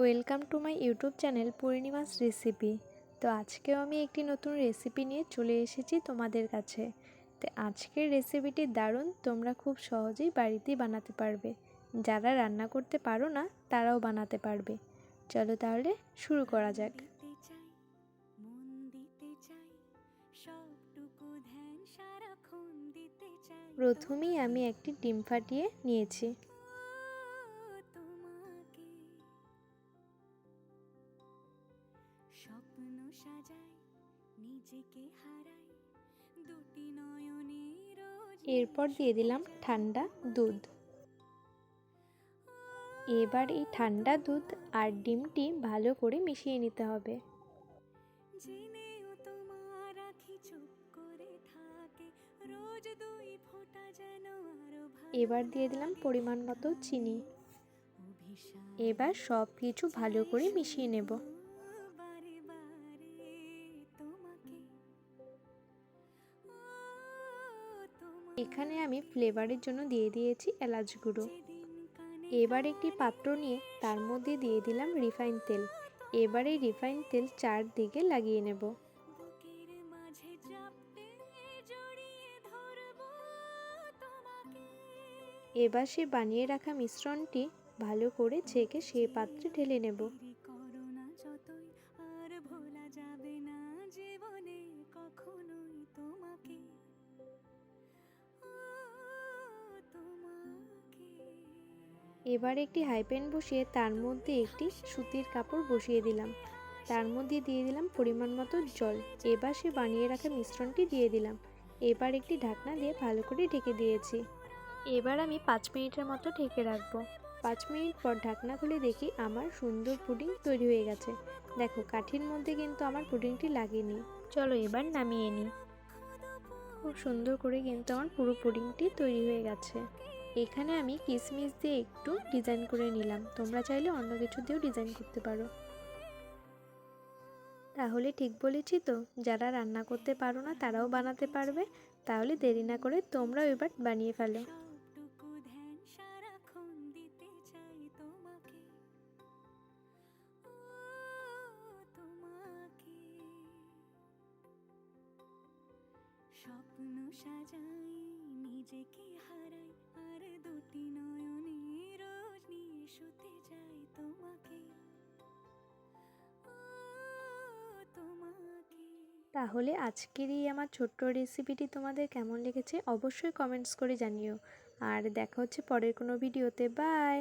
Welcome to my YouTube channel Purnima's recipe. তো আজকেও আমি একটি নতুন রেসিপি নিয়ে চলে এসেছি তোমাদের কাছে। তো আজকের রেসিপিটি দারুণ, তোমরা খুব সহজেই বাড়িতেই বানাতে পারবে। যারা রান্না করতে পারো না, তারাও বানাতে পারবে। চলো তাহলে শুরু করা যাক। প্রথমেই আমি একটি ডিম ফাটিয়ে নিয়েছি। সাজাই নিজেকে হারাই দুটি নয়নে এরপর দিয়ে দিলাম ঠান্ডা দুধ। এবার এই ঠান্ডা দুধ আর ডিমটি ভালো করে মিশিয়ে নিতে হবে। জেনেও তোমার আখি চুপ করে থাকে রোজ দুই ফোঁটা যেন আরও এবার দিয়ে দিলাম পরিমাণ মতো চিনি। এবার সব কিছু ভালো করে মিশিয়ে নেব। এখানে আমি ফ্লেভারের জন্য দিয়ে দিয়েছি এলাচ গুঁড়ো। এবার একটি পাত্র নিয়ে তার মধ্যে দিয়ে দিলাম রিফাইন তেল। এবার এই রিফাইন তেল চারদিকে লাগিয়ে নেব। এবার সে বানিয়ে রাখা মিশ্রণটি ভালো করে ছেঁকে সেই পাত্রে ঢেলে নেব। এবার একটি হাইপ্যান বসিয়ে তার মধ্যে একটি সুতির কাপড় বসিয়ে দিলাম। তার মধ্যে দিয়ে দিলাম পরিমাণ মতো জল। এবার সে বানিয়ে রাখা মিশ্রণটি দিয়ে দিলাম। এবার একটি ঢাকনা দিয়ে ভালো করে ঢেকে দিয়েছি। এবার আমি পাঁচ মিনিটের মতো ঢেকে রাখব। পাঁচ মিনিট পর ঢাকনা খুলে দেখি আমার সুন্দর পুডিং তৈরি হয়ে গেছে। দেখো কাঠির মধ্যে কিন্তু আমার পুডিংটি লাগেনি। চলো এবার নামিয়ে নিই। খুব সুন্দর করে কিন্তু আমার পুরো পুডিংটি তৈরি হয়ে গেছে। এখানে আমি কিশমিশ দিয়ে একটু ডিজাইন করে নিলাম। তোমরা চাইলে অন্য কিছু দিয়েও ডিজাইন করতে পারো। তাহলে ঠিক বলেছি তো, যারা রান্না করতে পারো না তারাও বানাতে পারবে। তাহলে দেরি না করে তোমরাও এবার বানিয়ে ফেলো। স্বপ্ন সাজাই নিজেকে তাহলে আজকের এই আমার ছোট্ট রেসিপিটি তোমাদের কেমন লেগেছে অবশ্যই কমেন্টস করে জানিও। আর দেখা হচ্ছে পরের কোনো ভিডিওতে বাই